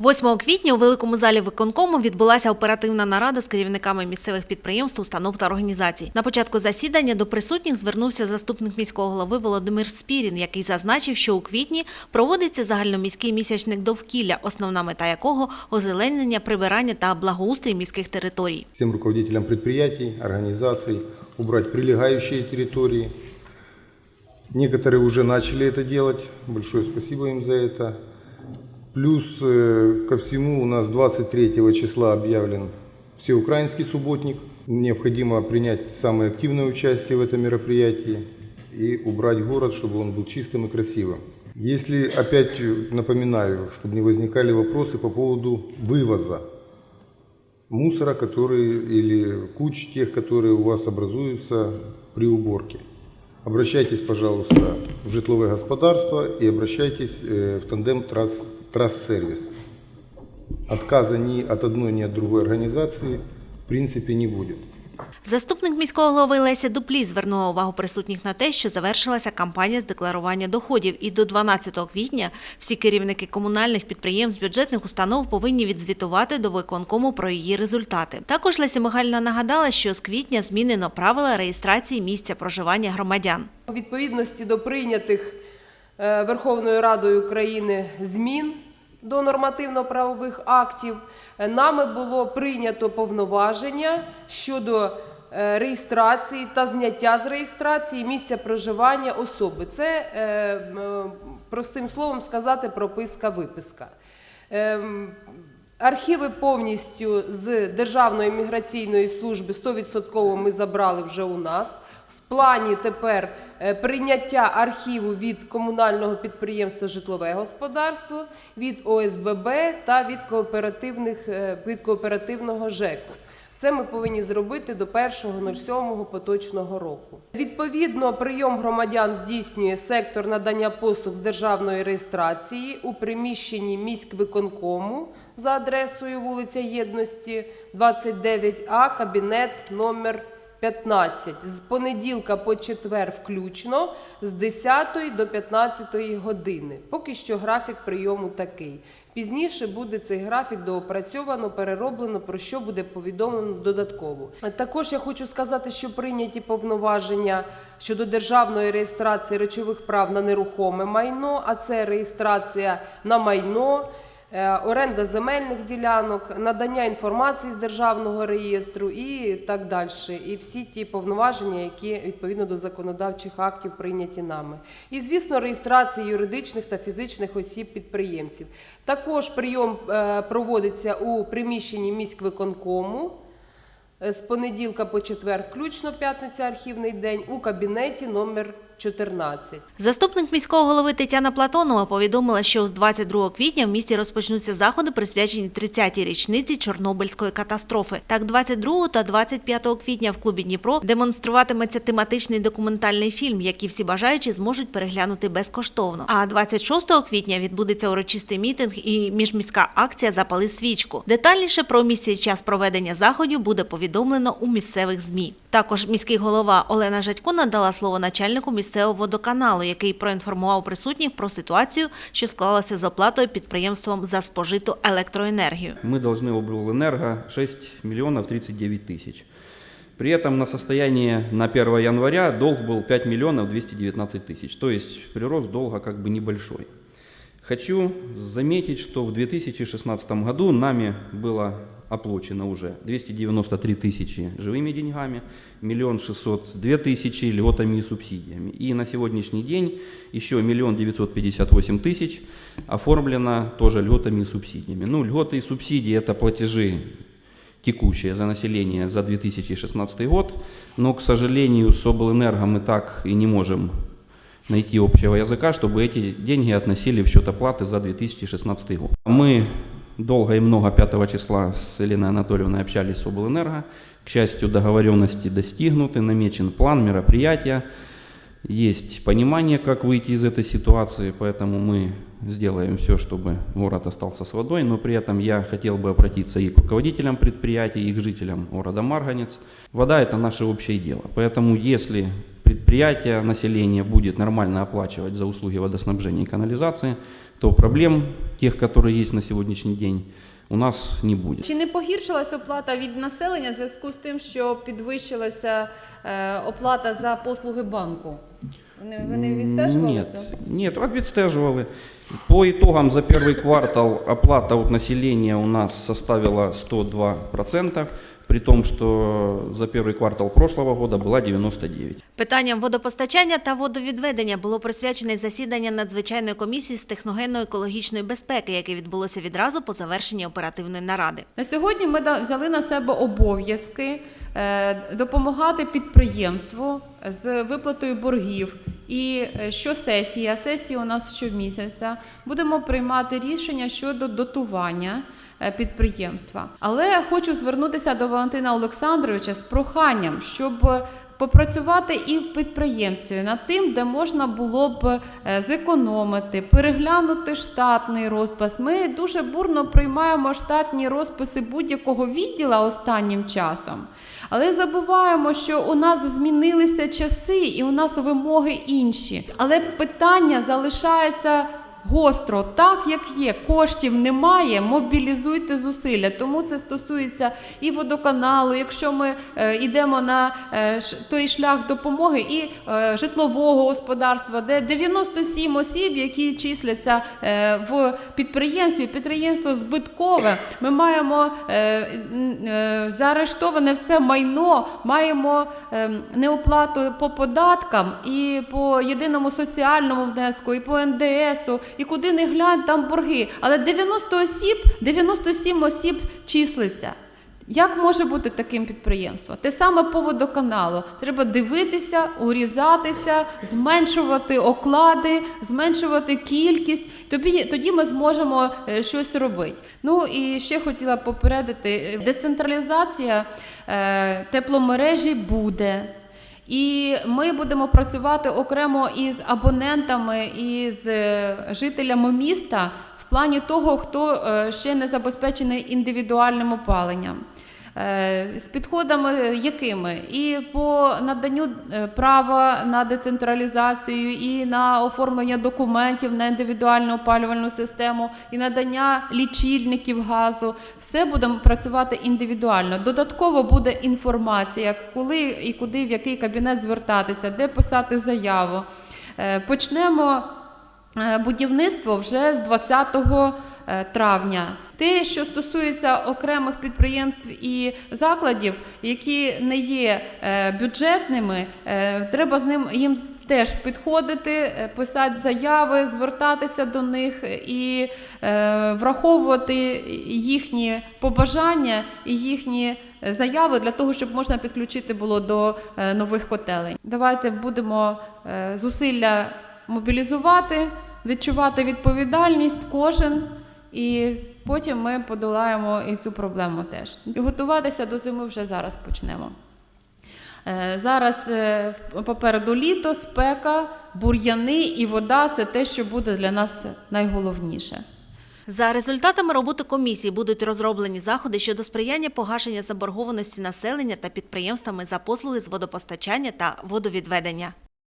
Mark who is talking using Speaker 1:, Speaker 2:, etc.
Speaker 1: 8 квітня у великому залі виконкому відбулася оперативна нарада з керівниками місцевих підприємств, установ та організацій. На початку засідання до присутніх звернувся заступник міського голови Володимир Спірін, який зазначив, що у квітні проводиться загальноміський місячник довкілля, основна мета якого озеленення, прибирання та благоустрій міських територій.
Speaker 2: всем руководителям предприятий, организаций убрать прилегающие территории. Некоторые уже начали это делать. Большое спасибо им за это. Плюс э, ко всему у нас 23 числа объявлен всеукраинский субботник. Необходимо принять самое активное участие в этом мероприятии и убрать город, чтобы он был чистым и красивым. Если опять напоминаю, чтобы не возникали вопросы по поводу вывоза мусора, которые или куч тех, которые у вас образуются при уборке. Обращайтесь, пожалуйста, в житловое господарство и обращайтесь э, в тандем трасс, трасс-сервис. Отказа ни от одной, ни от другой организации в принципе не будет.
Speaker 1: Заступник міського голови Леся Дуплі звернула увагу присутніх на те, що завершилася кампанія з декларування доходів, і до 12 квітня всі керівники комунальних підприємств, бюджетних установ повинні відзвітувати до виконкому про її результати. Також Леся Михайлівна нагадала, що з квітня змінено правила реєстрації місця проживання громадян.
Speaker 3: У відповідності до прийнятих е, Верховною Радою України змін до нормативно-правових актів, нами було прийнято повноваження щодо е, реєстрації та зняття з реєстрації місця проживання особи. Це е, простим словом сказати прописка-виписка. Ем, Архіви повністю з Державної міграційної служби 100% ми забрали вже у нас. В плані тепер прийняття архіву від комунального підприємства Житлове господарство, від ОСББ та від кооперативних е, від кооперативного ЖЕКу. Це ми повинні зробити до 1.07 поточного року. Відповідно, прийом громадян здійснює сектор надання послуг з державної реєстрації у приміщенні міськвиконкому за адресою вулиця Єдності, 29А, кабінет номер 15 з понеділка по четвер включно з 10 до 15 години. Поки що графік прийому такий. Пізніше буде цей графік доопрацьовано, перероблено, про що буде повідомлено додатково. Також я хочу сказати, що прийняті повноваження щодо державної реєстрації речових прав на нерухоме майно, а це реєстрація на майно. Е, оренда земельних ділянок, надання інформації з державного реєстру і так далі. І всі ті повноваження, які відповідно до законодавчих актів прийняті нами. І, звісно, реєстрація юридичних та фізичних осіб підприємців. Також прийом е, проводиться у приміщенні міськвиконкому. Е, З понеділка по четвер, включно п'ятниця архівний день, у кабінеті номер 14.
Speaker 1: Заступник міського голови Тетяна Платонова повідомила, що з 22 квітня в місті розпочнуться заходи, присвячені 30-й річниці Чорнобильської катастрофи. Так, 22 та 25 квітня в клубі Дніпро демонструватиметься тематичний документальний фільм, який всі бажаючі зможуть переглянути безкоштовно. А 26 квітня відбудеться урочистий мітинг і міжміська акція Запали свічку. Детальніше про місце і час проведення заходів буде повідомлено у місцевих змі. Також міський голова Олена Жадько надала слово начальнику місцевого водоканалу, який проінформував присутніх про ситуацію, що склалася з оплатою підприємством за спожиту електроенергію.
Speaker 4: Мы должны облэнерго 6 миллионов 39 тысяч. При этом на состояние на 1 января долг был 5 миллионов 219 тысяч. То есть прирост долга как бы небольшой. Хочу заметить, что в 2016 году нами было оплачено уже 293 тысячи живыми деньгами, миллион шестьсот две тысячи льготами и субсидиями. И на сегодняшний день еще миллион девятьсот пятьдесят восемь тысяч оформлено тоже льготами и субсидиями. Ну, льготы и субсидии – это платежи текущие за население за 2016 год, но, к сожалению, с облэнерго мы так и не можем найти общего языка, чтобы эти деньги относили в счет оплаты за 2016 год. Мы долго и много 5 числа с Еленой Анатольевной общались с облэнерго. К счастью, договоренности достигнуты, намечен план мероприятия. Есть понимание, как выйти из этой ситуации, поэтому мы сделаем все, чтобы город остался с водой, но при этом я хотел бы обратиться и к руководителям предприятий, и к жителям города Марганец. Вода – это наше общее дело, поэтому если предприятие, население будет нормально оплачивать за услуги водоснабжения и канализации, то проблем тех, которые есть на сегодняшний день, у нас не буде.
Speaker 5: Чи не погіршилась оплата від населення в зв'язку з тим, що підвищилася е, оплата за послуги банку? Вони, вони відстежували
Speaker 4: Нет,
Speaker 5: це?
Speaker 4: нет, відстежували. По итогам за перший квартал оплата от населения у нас составила 102%, при том, что за первый квартал прошлого года была 99%.
Speaker 1: Питанням водопостачання та водовідведення було присвячене засідання надзвичайної комісії з техногенно-екологічної безпеки, яке відбулося відразу по завершенні оперативної наради.
Speaker 5: На сьогодні ми да- взяли на себе обов'язки е, допомагати підприємству з виплатою боргів. І що сесія? Сесія у нас щомісяця, будемо приймати рішення щодо дотування е, підприємства. Але хочу звернутися до Валентина Олександровича з проханням, щоб попрацювати і в підприємстві над тим, де можна було б е, зекономити, переглянути штатний розпис. Ми дуже бурно приймаємо штатні розписи будь-якого відділа останнім часом. Але забуваємо, що у нас змінилися часи і у нас вимоги інші. Але питання залишається гостро, так як є. Коштів немає, мобілізуйте зусилля. Тому це стосується і водоканалу, якщо ми е, йдемо на е, той шлях допомоги, і е, житлового господарства, де 97 осіб, які числяться в підприємстві, підприємство збиткове. Ми маємо заарештоване все майно, маємо е, неоплату по податкам і по єдиному соціальному внеску, і по НДСу, і куди не глянь, там борги. Але 90 осіб, 97 осіб числиться. Як може бути таким підприємство? Те саме по водоканалу. Треба дивитися, урізатися, зменшувати оклади, зменшувати кількість. Тоді, тоді ми зможемо е, щось робити. Ну і ще хотіла попередити: децентралізація е, тепломережі буде. І ми будемо працювати окремо із абонентами, із е, жителями міста в плані того, хто е, ще не забезпечений індивідуальним опаленням. Е, З підходами якими? І по наданню е, права на децентралізацію, і на оформлення документів на індивідуальну опалювальну систему, і надання лічильників газу. Все будемо працювати індивідуально. Додатково буде інформація, коли і куди, в який кабінет звертатися, де писати заяву. Е, Почнемо е, будівництво вже з 20 е, травня. Те, що стосується окремих підприємств і закладів, які не є е, бюджетними, е, треба з ним їм. Теж підходити, е, писати заяви, звертатися до них і е, враховувати їхні побажання і їхні е, заяви для того, щоб можна підключити було до е, нових котелень. Давайте будемо е, зусилля мобілізувати, відчувати відповідальність кожен, і потім ми подолаємо і цю проблему теж. І готуватися до зими вже зараз почнемо. Е, Зараз е, попереду літо, спека, бур'яни і вода це те, що буде для нас найголовніше.
Speaker 1: За результатами роботи комісії будуть розроблені заходи щодо сприяння погашення заборгованості населення та підприємствами за послуги з водопостачання та водовідведення.